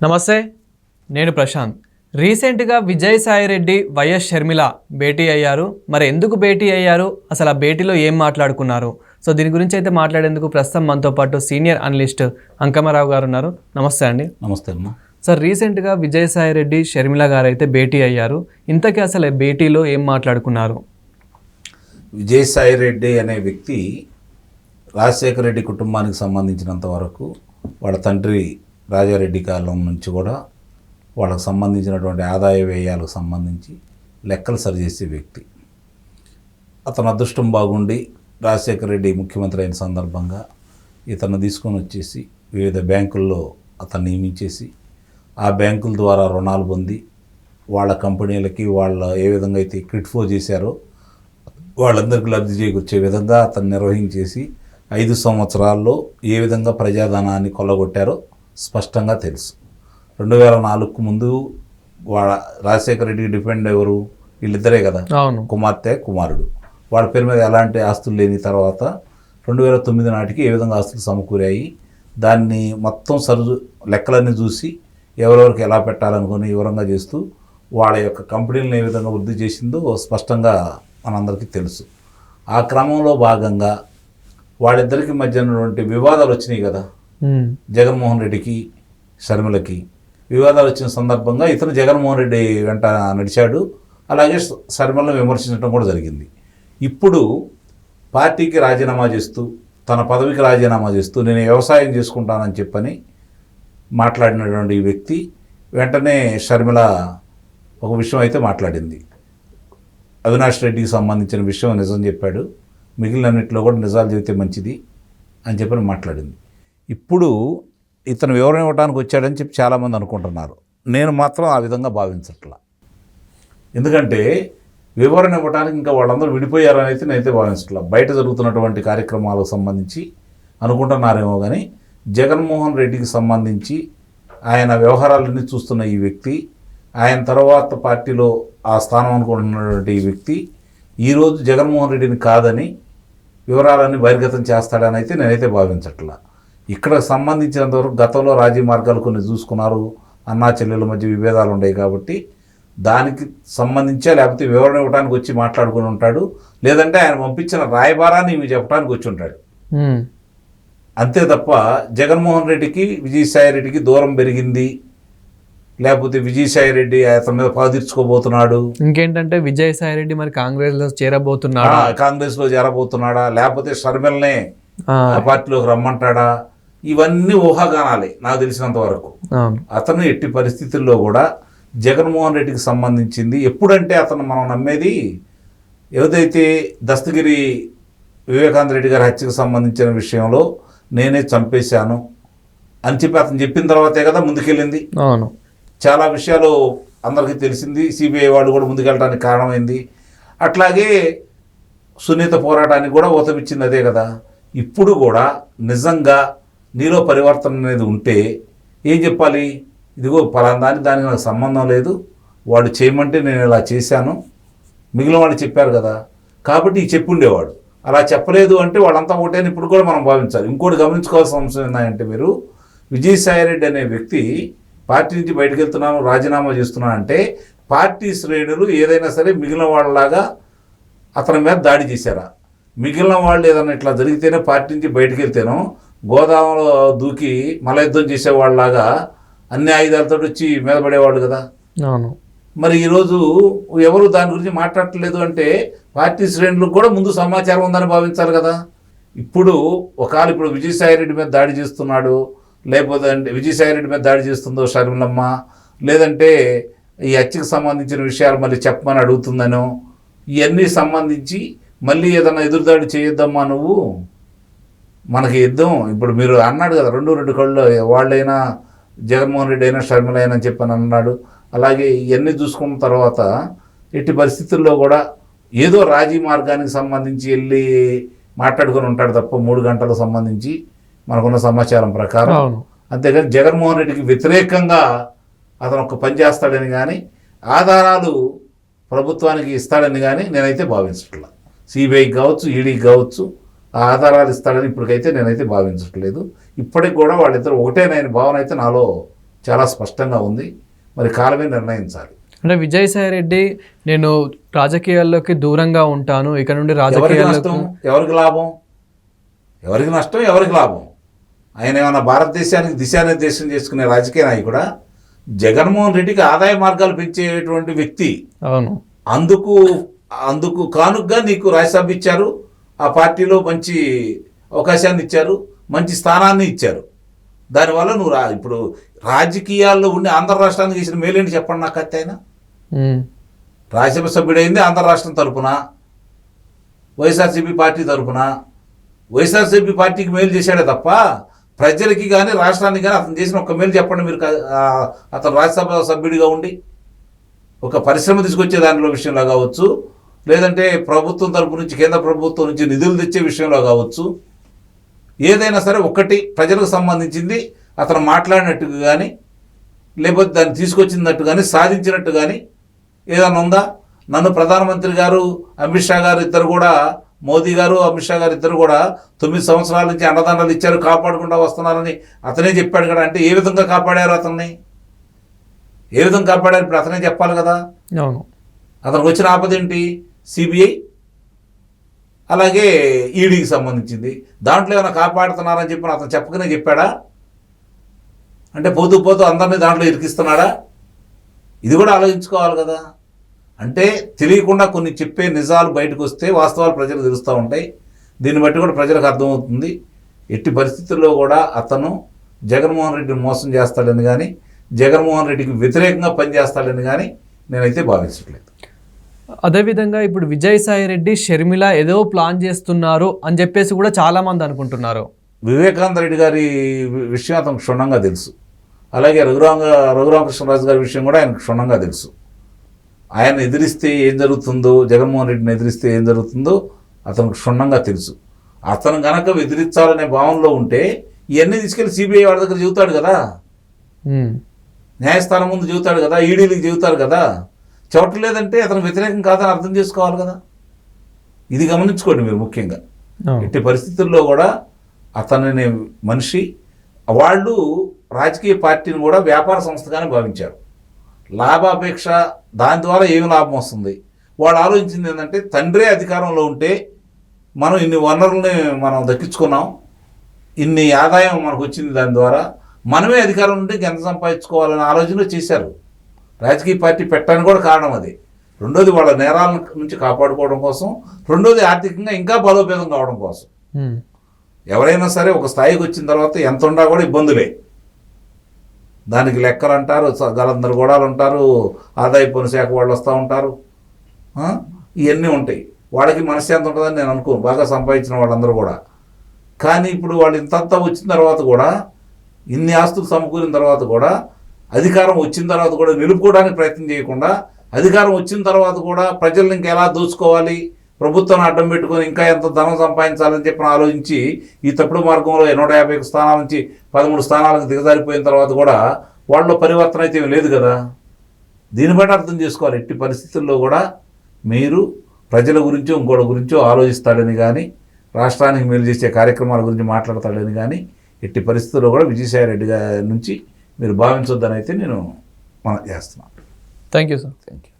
నమస్తే నేను ప్రశాంత్. రీసెంట్గా విజయసాయిరెడ్డి వైఎస్ షర్మిల భేటీ అయ్యారు. మరి ఎందుకు భేటీ అయ్యారు? అసలు ఆ భేటీలో ఏం మాట్లాడుకున్నారు? సో దీని గురించి అయితే మాట్లాడేందుకు ప్రస్తుతం మనతో పాటు సీనియర్ అనలిస్ట్ అంకమరావు గారు ఉన్నారు. నమస్తే అండి. నమస్తే అమ్మా. సార్ రీసెంట్గా విజయసాయిరెడ్డి షర్మిల గారు అయితే భేటీ అయ్యారు. ఇంతకీ అసలు భేటీలో ఏం మాట్లాడుకున్నారు? విజయసాయి రెడ్డి అనే వ్యక్తి రాజశేఖర రెడ్డి కుటుంబానికి సంబంధించినంత వరకు వాళ్ళ తండ్రి రాజారెడ్డి కాలం నుంచి కూడా వాళ్ళకు సంబంధించినటువంటి ఆదాయ వ్యయాలకు సంబంధించి లెక్కలు సరిచేసే వ్యక్తి. అతను అదృష్టం బాగుండి రాజశేఖర రెడ్డి ముఖ్యమంత్రి అయిన సందర్భంగా ఇతను తీసుకొని వచ్చేసి వివిధ బ్యాంకుల్లో అతను నియమించేసి ఆ బ్యాంకుల ద్వారా రుణాలు పొంది వాళ్ళ కంపెనీలకి వాళ్ళ ఏ విధంగా అయితే క్రిట్ఫో చేశారో వాళ్ళందరికీ లబ్ధి చేకూర్చే విధంగా అతను నిర్వహించేసి ఐదు సంవత్సరాల్లో ఏ విధంగా ప్రజాధనాన్ని కొల్లగొట్టారో స్పష్టంగా తెలుసు. రెండు వేల నాలుగుకు ముందు వాళ్ళ రాజశేఖర రెడ్డికి డిపెండ్ ఎవరు? వీళ్ళిద్దరే కదా? కుమార్తె కుమారుడు. వాళ్ళ పేరు మీద ఎలాంటి ఆస్తులు లేని తర్వాత రెండు వేల తొమ్మిది నాటికి ఏ విధంగా ఆస్తులు సమకూరాయి? దాన్ని మొత్తం సరు లెక్కలన్నీ చూసి ఎవరెవరికి ఎలా పెట్టాలనుకుని వివరంగా చేస్తూ వాళ్ళ యొక్క కంపెనీలను ఏ విధంగా వృద్ధి చేసిందో స్పష్టంగా మనందరికీ తెలుసు. ఆ క్రమంలో భాగంగా వాళ్ళిద్దరికి మధ్య ఉన్నటువంటి వివాదాలు వచ్చినాయి కదా? జగన్మోహన్ రెడ్డికి శర్మలకి వివాదాలు వచ్చిన సందర్భంగా ఇతను జగన్మోహన్ రెడ్డి వెంట నడిచాడు. అలాగే శర్మలను విమర్శించడం కూడా జరిగింది. ఇప్పుడు పార్టీకి రాజీనామా చేస్తూ తన పదవికి రాజీనామా చేస్తూ నేను వ్యవసాయం చేసుకుంటానని చెప్పని మాట్లాడినటువంటి ఈ వ్యక్తి వెంటనే షర్మిల ఒక విషయం అయితే మాట్లాడింది. అవినాష్ రెడ్డికి సంబంధించిన విషయం నిజం చెప్పాడు. మిగిలినన్నింటిలో కూడా నిజాలు చెబితే మంచిది అని చెప్పని మాట్లాడింది. ఇప్పుడు ఇతను వివరణ ఇవ్వడానికి వచ్చాడని చెప్పి చాలామంది అనుకుంటున్నారు. నేను మాత్రం ఆ విధంగా భావించట్లా. ఎందుకంటే వివరణ ఇవ్వడానికి ఇంకా వాళ్ళందరూ విడిపోయారని అయితే నేనైతే భావించట్లా. బయట జరుగుతున్నటువంటి కార్యక్రమాలకు సంబంధించి అనుకుంటున్నారేమో కానీ జగన్మోహన్ రెడ్డికి సంబంధించి ఆయన వ్యవహారాలన్నీ చూస్తున్న ఈ వ్యక్తి ఆయన తర్వాత పార్టీలో ఆ స్థానం అనుకుంటున్నటువంటి ఈ వ్యక్తి ఈరోజు జగన్మోహన్ రెడ్డిని కాదని వివరాలన్నీ బహిర్గతం చేస్తాడని అయితే నేనైతే భావించట్లా. ఇక్కడ సంబంధించినంతవరకు గతంలో రాజీ మార్గాలు కొన్ని చూసుకున్నారు. అన్నా చెల్లెల మధ్య విభేదాలు ఉన్నాయి కాబట్టి దానికి సంబంధించే లేకపోతే వివరణ ఇవ్వడానికి వచ్చి మాట్లాడుకుని ఉంటాడు. లేదంటే ఆయన పంపించిన రాయబారాన్ని ఇవి చెప్పడానికి వచ్చి ఉంటాడు. అంతే తప్ప జగన్మోహన్ రెడ్డికి విజయసాయి రెడ్డికి దూరం పెరిగింది. లేకపోతే విజయసాయి రెడ్డి అతని మీద పాదీర్చుకోబోతున్నాడు ఇంకేంటంటే విజయసాయిరెడ్డి మరి కాంగ్రెస్లో చేరబోతున్నాడు? కాంగ్రెస్లో చేరబోతున్నాడా? లేకపోతే షర్మిల్నే పార్టీలోకి రమ్మంటాడా? ఇవన్నీ ఊహాగానాలే నాకు తెలిసినంత వరకు. అతను ఎట్టి పరిస్థితుల్లో కూడా జగన్మోహన్ రెడ్డికి సంబంధించింది ఎప్పుడంటే అతను మనం నమ్మేది ఏదైతే దస్తగిరి వివేకానంద రెడ్డి గారి హత్యకు సంబంధించిన విషయంలో నేనే చంపేశాను అని చెప్పి అతను చెప్పిన తర్వాతే కదా ముందుకెళ్ళింది. అవును. చాలా విషయాలు అందరికీ తెలిసింది. సిబిఐ వాళ్ళు కూడా ముందుకెళ్ళడానికి కారణమైంది. అట్లాగే సునీత పోరాటానికి కూడా ఊతమిచ్చింది అదే కదా. ఇప్పుడు కూడా నిజంగా నీలో పరివర్తన అనేది ఉంటే ఏం చెప్పాలి? ఇదిగో పలానా దానికి దానికి నాకు సంబంధం లేదు. వాడు చేయమంటే నేను ఇలా చేశాను. మిగిలిన వాళ్ళు చెప్పారు కదా. కాబట్టి ఈ చెప్పుండేవాడు అలా చెప్పలేదు అంటే వాళ్ళంతా ఒకటేని ఇప్పుడు కూడా మనం భావించాలి. ఇంకోటి గమనించుకోవాల్సిన అంశం ఏంటంటే మీరు విజయసాయిరెడ్డి అనే వ్యక్తి పార్టీ నుంచి బయటకు వెళ్తున్నాను రాజీనామా చేస్తున్నాను అంటే పార్టీ శ్రేణులు ఏదైనా సరే మిగిలిన వాళ్ళలాగా అతని మీద దాడి చేశారా? మిగిలిన వాళ్ళు ఏదైనా ఇట్లా జరిగితేనే పార్టీ నుంచి బయటకు వెళ్తేనో గోదావరిలో దూకి మలయుద్ధం చేసేవాళ్ళలాగా అన్ని ఆయుధాలతో వచ్చి మీద పడేవాళ్ళు కదా. అవును. మరి ఈరోజు ఎవరు దాని గురించి మాట్లాడట్లేదు అంటే పార్టీ శ్రేణులకు కూడా ముందు సమాచారం ఉందని భావించాలి కదా. ఇప్పుడు ఒకవేళ ఇప్పుడు విజయసాయిరెడ్డి మీద దాడి చేస్తున్నాడు లేకపోతే అంటే విజయసాయిరెడ్డి మీద దాడి చేస్తుందో షర్మిలమ్మ లేదంటే ఈ హత్యకు సంబంధించిన విషయాలు మళ్ళీ చెప్పమని అడుగుతుందనో ఇవన్నీ సంబంధించి మళ్ళీ ఏదైనా ఎదురుదాడి చేయొద్దమ్మా నువ్వు? మనకి యుద్ధం. ఇప్పుడు మీరు అన్నాడు కదా రెండు రెండు కళ్ళు వాళ్ళైనా జగన్మోహన్ రెడ్డి అయినా షర్మిల అయినా అని చెప్పని అన్నాడు. అలాగే ఇవన్నీ చూసుకున్న తర్వాత ఎట్టి పరిస్థితుల్లో కూడా ఏదో రాజీ మార్గానికి సంబంధించి వెళ్ళి మాట్లాడుకొని ఉంటాడు తప్ప మూడు గంటలకు సంబంధించి మనకున్న సమాచారం ప్రకారం. అంతేగాని జగన్మోహన్ రెడ్డికి వ్యతిరేకంగా అతను ఒక పని చేస్తాడని కానీ ఆధారాలు ప్రభుత్వానికి ఇస్తాడని కానీ నేనైతే భావించట్లా సిబిఐకి కావచ్చు ఈడీకి కావచ్చు ఆధారాలు ఇస్తాడని ఇప్పటికైతే నేనైతే భావించట్లేదు. ఇప్పటికి కూడా వాళ్ళిద్దరు ఒకటేనైన భావన అయితే నాలో చాలా స్పష్టంగా ఉంది. మరి కాలమే నిర్ణయించాలి. అంటే విజయసాయి రెడ్డి నేను రాజకీయాల్లోకి దూరంగా ఉంటాను. ఇక నుండి నష్టం? ఎవరికి లాభం? ఎవరికి నష్టం? ఎవరికి లాభం? ఆయన ఏమైనా భారతదేశానికి దిశానిర్దేశం చేసుకునే రాజకీయ నాయకుడా? జగన్మోహన్ రెడ్డికి ఆదాయ మార్గాలు పెంచేటువంటి వ్యక్తి. అవును. అందుకు అందుకు కానుకగా నీకు రాజ్యసభ ఇచ్చారు. ఆ పార్టీలో మంచి అవకాశాన్ని ఇచ్చారు మంచి స్థానాన్ని ఇచ్చారు. దానివల్ల నువ్వు రా ఇప్పుడు రాజకీయాల్లో ఉండి ఆంధ్ర రాష్ట్రానికి చేసిన మేలేంటి చెప్పండి నాకు అత్తే అయినా ఉమ్, రాజ్యసభ సభ్యుడైంది ఆంధ్ర రాష్ట్రం తరపున వైఎస్ఆర్సీపీ పార్టీ తరపున. వైఎస్ఆర్సీపీ పార్టీకి మేలు చేశాడే తప్ప ప్రజలకి కానీ రాష్ట్రానికి కానీ అతను చేసిన ఒక మేలు చెప్పండి మీరు అతను రాజ్యసభ సభ్యుడిగా ఉండి. ఒక పరిశ్రమ తీసుకొచ్చే దానిలో విషయంలో కావచ్చు లేదంటే ప్రభుత్వం తరపు నుంచి కేంద్ర ప్రభుత్వం నుంచి నిధులు తెచ్చే విషయంలో కావచ్చు. ఏదైనా సరే ఒకటి ప్రజలకు సంబంధించింది అతను మాట్లాడినట్టుగా కానీ లేకపోతే దాన్ని తీసుకొచ్చినట్టు కానీ సాధించినట్టు కానీ ఏదైనా ఉందా? నన్ను ప్రధానమంత్రి గారు అమిత్ షా గారు ఇద్దరు కూడా మోదీ గారు అమిత్ షా గారు ఇద్దరు కూడా తొమ్మిది సంవత్సరాల నుంచి అండదండలు ఇచ్చారు కాపాడుకుంటూ వస్తున్నారని అతనే చెప్పాడు కదా. అంటే ఏ విధంగా కాపాడారు అతన్ని? ఏ విధంగా కాపాడారు? ఇప్పుడు అతనే చెప్పాలి కదా. అవును. అతనికి వచ్చిన ఆపద ఏంటి? సిబిఐ అలాగే ఈడీకి సంబంధించింది. దాంట్లో ఏమైనా కాపాడుతున్నారని చెప్పి అతను చెప్పకనే చెప్పాడా? అంటే పోతూ పోతూ అందరినీ దాంట్లో ఇరికిస్తున్నాడా? ఇది కూడా ఆలోచించుకోవాలి కదా. అంటే తెలియకుండా కొన్ని చెప్పే నిజాలు బయటకు వస్తే వాస్తవాలు ప్రజలు తెలుస్తూ ఉంటాయి. దీన్ని బట్టి కూడా ప్రజలకు అర్థమవుతుంది. ఎట్టి పరిస్థితుల్లో కూడా అతను జగన్మోహన్ రెడ్డిని మోసం చేస్తాడని కానీ జగన్మోహన్ రెడ్డికి వ్యతిరేకంగా పనిచేస్తాడని కానీ నేనైతే భావించట్లేదు. అదేవిధంగా ఇప్పుడు విజయసాయి రెడ్డి షర్మిల ఏదో ప్లాన్ చేస్తున్నారు అని చెప్పేసి కూడా చాలా మంది అనుకుంటున్నారు. వివేకానంద రెడ్డి గారి విషయం అతనికి క్షుణ్ణంగా తెలుసు. అలాగే రఘురామ రఘురామకృష్ణరాజు గారి విషయం కూడా ఆయనకు క్షుణ్ణంగా తెలుసు. ఆయన ఎదిరిస్తే ఏం జరుగుతుందో జగన్మోహన్ రెడ్డిని ఎదిరిస్తే ఏం జరుగుతుందో అతనికి క్షుణ్ణంగా తెలుసు. అతను గనక ఎదిరించాలనే భావనలో ఉంటే ఇవన్నీ తీసుకెళ్ళి సిబిఐ వాడి దగ్గర చెబుతాడు కదా. న్యాయస్థానం ముందు చెబుతాడు కదా ఈడీలకు చెబుతారు కదా. చెప్పట్లేదంటే అతను వ్యతిరేకం కాదని అర్థం చేసుకోవాలి కదా. ఇది గమనించుకోండి మీరు ముఖ్యంగా. ఎట్టి పరిస్థితుల్లో కూడా అతనిని మనిషి వాళ్ళు రాజకీయ పార్టీని కూడా వ్యాపార సంస్థగానే భావించారు. లాభాపేక్ష దాని ద్వారా ఏమి లాభం వస్తుంది? వాళ్ళు ఆలోచించింది ఏంటంటే తండ్రే అధికారంలో ఉంటే మనం ఇన్ని వనరుల్ని మనం దక్కించుకున్నాం ఇన్ని ఆదాయం మనకు వచ్చింది దాని ద్వారా మనమే అధికారం ఉంటే ఎంత సంపాదించుకోవాలనే ఆలోచన చేశారు. రాజకీయ పార్టీ పెట్టడానికి కూడా కారణం అది. రెండోది వాళ్ళ నేరాల నుంచి కాపాడుకోవడం కోసం రెండోది ఆర్థికంగా ఇంకా బలోపేతం కావడం కోసం. ఎవరైనా సరే ఒక స్థాయికి వచ్చిన తర్వాత ఎంత ఉన్నా కూడా ఇబ్బందులే. దానికి లెక్కలు అంటారు గలందరు గోడాలు ఉంటారు ఆదాయ పన్ను శాఖ వాళ్ళు వస్తూ ఉంటారు? ఇవన్నీ ఉంటాయి. వాళ్ళకి మనశ్శాంతి ఉంటుందని నేను అనుకోను. బాగా సంపాదించిన వాళ్ళందరూ కూడా. కానీ ఇప్పుడు వాళ్ళు ఇంతంతా వచ్చిన తర్వాత కూడా ఇన్ని ఆస్తులు సమకూరిన తర్వాత కూడా అధికారం వచ్చిన తర్వాత కూడా నిలుపుకోవడానికి ప్రయత్నం చేయకుండా అధికారం వచ్చిన తర్వాత కూడా ప్రజల్ని ఇంకా ఎలా దోచుకోవాలి ప్రభుత్వాన్ని అడ్డం పెట్టుకొని ఇంకా ఎంత ధనం సంపాదించాలని చెప్పి ఆలోచించి ఈ తప్పుడు మార్గంలో నూట యాభై స్థానాల నుంచి పదమూడు స్థానాలకు దిగజారిపోయిన తర్వాత కూడా వాళ్ళలో పరివర్తన అయితే లేదు కదా. దీన్ని బట్టి అర్థం చేసుకోవాలి. ఎట్టి పరిస్థితుల్లో కూడా మీరు ప్రజల గురించో ఇంకోటి గురించో ఆలోచిస్తాడని కానీ రాష్ట్రానికి మేలు చేసే కార్యక్రమాల గురించి మాట్లాడతాడని కానీ ఎట్టి పరిస్థితుల్లో కూడా విజయసాయి రెడ్డి గారి నుంచి మీరు భావించొద్దని అయితే నేను మనం చేస్తున్నాను. Thank you sir thank you